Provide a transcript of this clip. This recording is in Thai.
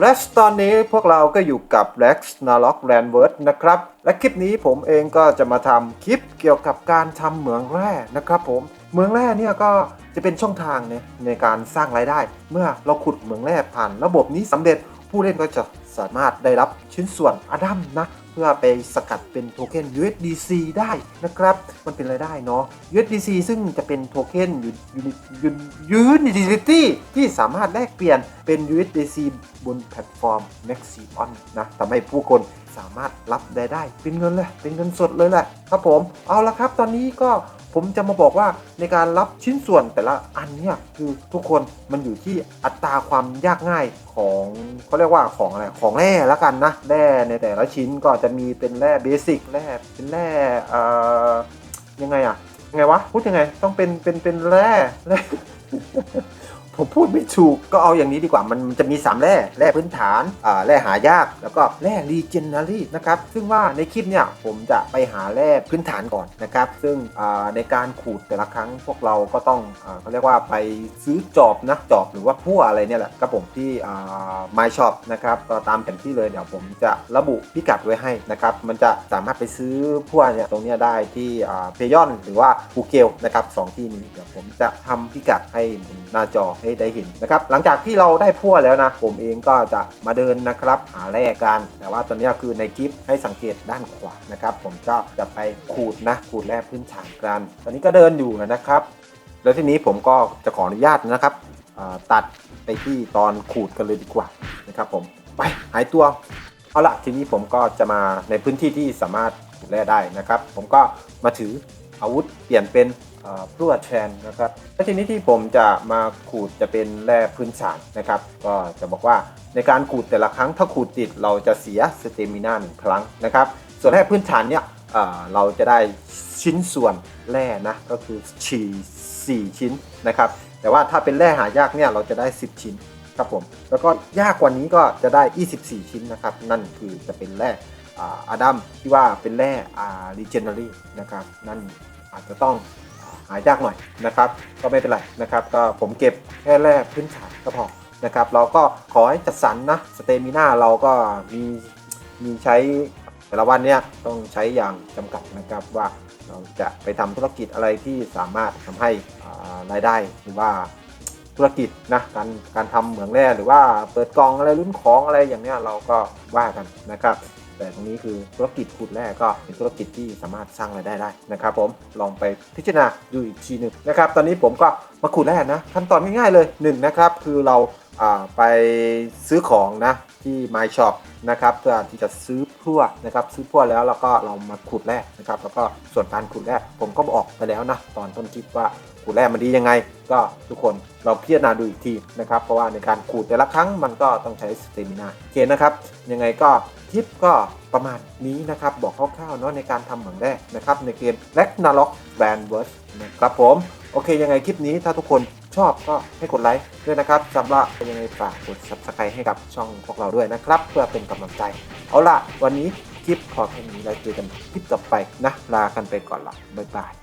และตอนนี้พวกเราก็อยู่กับ Rex n a l o k r a n w o r d นะครับ และคลิปนี้ผมเองก็จะมาทำคลิปเกี่ยวกับการทำเหมืองแร่นะครับผมเหมืองแร่เนี่ยก็จะเป็นช่องทางในในการสร้างรายได้ เมื่อเราขุดเหมืองแร่ผ่านระบบนี้สำเร็จ ผู้เล่นก็จะสามารถได้รับชิ้นส่วนอะดัมนะเพื่อไปสกัดเป็นโทเค็น USDC ได้นะครับ มันเป็นรายได้เนาะ USDC ซึ่งจะเป็นโทเค็น Unity ที่สามารถแลกเปลี่ยนเป็น USDC บนแพลตฟอร์ม Maxion นะทำให้ผู้คนสามารถรับได้ได้ เป็นเงินเลย เป็นเงินสดเลยแหละครับผม เอาละครับ ตอนนี้ก็ ผมจะมาบอกว่าในการรับชิ้นส่วนแต่ละอันเนี่ยคือทุกคนมันอยู่ที่อัตราความยากง่ายของเขาเรียกว่าของอะไรของแร่ละกันนะแร่ในแต่ละชิ้นก็จะมีเป็นแร่เบสิกแร่เป็นแร่เอ่อยังไงอะยังไงวะพูดยังไงต้องเป็นเป็นเป็นแร่แร่ ผมพูดไม่ถูกก็เอาอย่างนี้ดีกว่ามันจะมี 3 แร่แร่พื้นฐานอ่าแร่หายากแล้วก็แร่รีเจน a รีนะครับ ซึ่งว่าในคลิปเนี่ยผมจะไปหาแร่พื้นฐานก่อนนะครับ ซึ่งอ่าในการขูดแต่ละครั้งพวกเราก็ต้องอ่าเขาเรียกว่าไปซื้อจอบนะจอบหรือว่าพั่วอะไรเนี่ยแหละครับผมที่อ่า My Shop นะครับก็ตามแผนที่เลยเดี๋ยวผมจะระบุพิกัดไว้ให้นะครับมันจะสามารถไปซื้อพั่วเนี่ยตรงเนี้ยได้ที่อ่าเพยอนหรือว่าภูเกลนะครับสองที่นี้เดี๋ยวผมจะทำพิกัดให้บนหน้าจอให้ได้เห็นนะครับหลังจากที่เราได้พั่วแล้วนะ ผมเองก็จะมาเดินนะครับหาแร่กัน แต่ว่าตอนนี้คือในคลิปให้สังเกตด้านขวานะครับ ผมก็จะไปขูดนะขูดแร่พื้นฐานกัน ตอนนี้ก็เดินอยู่นะครับ แล้วทีนี้ผมก็จะขออนุญาตนะครับตัดไปที่ตอนขูดกันเลยดีกว่านะครับ ผมไปหายตัวเอาละทีนี้ผมก็จะมาในพื้นที่ที่สามารถขูดแร่ได้นะครับ ผมก็มาถืออาวุธเปลี่ยนเป็น พลวดแทนนะครับและทีนี้ที่ผมจะมาขูดจะเป็นแร่พื้นฐานนะครับ ก็จะบอกว่าในการขูดแต่ละครั้งถ้าขูดติดเราจะเสียสเตมินาหนึ่งครั้งนะครับ ส่วนแร่พื้นฐานเนี่ยเเราจะได้ชิ้นส่วนแร่นะก็คือฉี่4ชิ้นนะครับ แต่ว่าถ้าเป็นแร่หายากเนี่ยเราจะได้ 10 ชิ้นครับผมแล้วก็ยากกว่านี้ก็จะได้ 24 ชิ้นนะครับ นั่นคือจะเป็นแร่อาดัมที่ว่าเป็นแร่อารีเจน a รีนะครับ นั่นอาจจะต้อง หายากหน่อยนะครับ ก็ไม่เป็นไรนะครับก็ผมเก็บแค่แร่พื้นฐานก็พอนะครับ เราก็ขอให้จัดสรรนะสเตมิน่าเราก็มีมีใช้แต่ละวันเนี่ยต้องใช้อย่างจำกัดนะครับว่าเราจะไปทำธุรกิจอะไรที่สามารถทำให้รายได้หรือว่าธุรกิจนะการการทำเหมืองแร่หรือว่าเปิดกองอะไรรุ่นของอะไรอย่างเนี้ยเราก็ว่ากันนะครับ แต่ตรงนี้คือธุรกิจขุดแร่ก็เป็นธุรกิจที่สามารถสร้างรายได้ได้นะครับผมลองไปพิจารณาดูอีกทีหนึ่งนะครับตอนนี้ผมก็มาขุดแร่นะขั้นตอนง่ายๆเลยหนึ่งนะครับคือเราไปซื้อของนะที่ My Shop นะครับเพื่อที่จะซื้อพั่วนะครับซื้อพั่วแล้วแล้วก็เรามาขุดแร่นะครับแล้วก็ส่วนการขุดแร่ผมก็บอกไปแล้วนะตอนต้นคลิปว่าขูดแร่มันดียังไง ก็ทุกคนเราพิจารณาดูอีกทีนะครับ เพราะว่าในการขูดแต่ละครั้งมันก็ต้องใช้สเตมินาโอเคนะครับ ยังไงก็ ทิปก็ประมาณนี้นะครับ บอกคร่าวๆเนาะในการทำเหมืองแร่นะครับ ในเกม r a g n a r o k Brand w o r d นะครับผม โอเคยังไงคลิปนี้ถ้าทุกคนชอบก็ให้กดไลค์ด้วยนะครับสำหรับยังไงฝากกด subscribe ให้กับช่องพวกเราด้วยนะครับ เพื่อเป็นกำลังใจ เอาล่ะ วันนี้คลิปขอแค่นี้แล้วเจอกันคลิปต่อไปนะลากันไปก่อนละบ๊ายบาย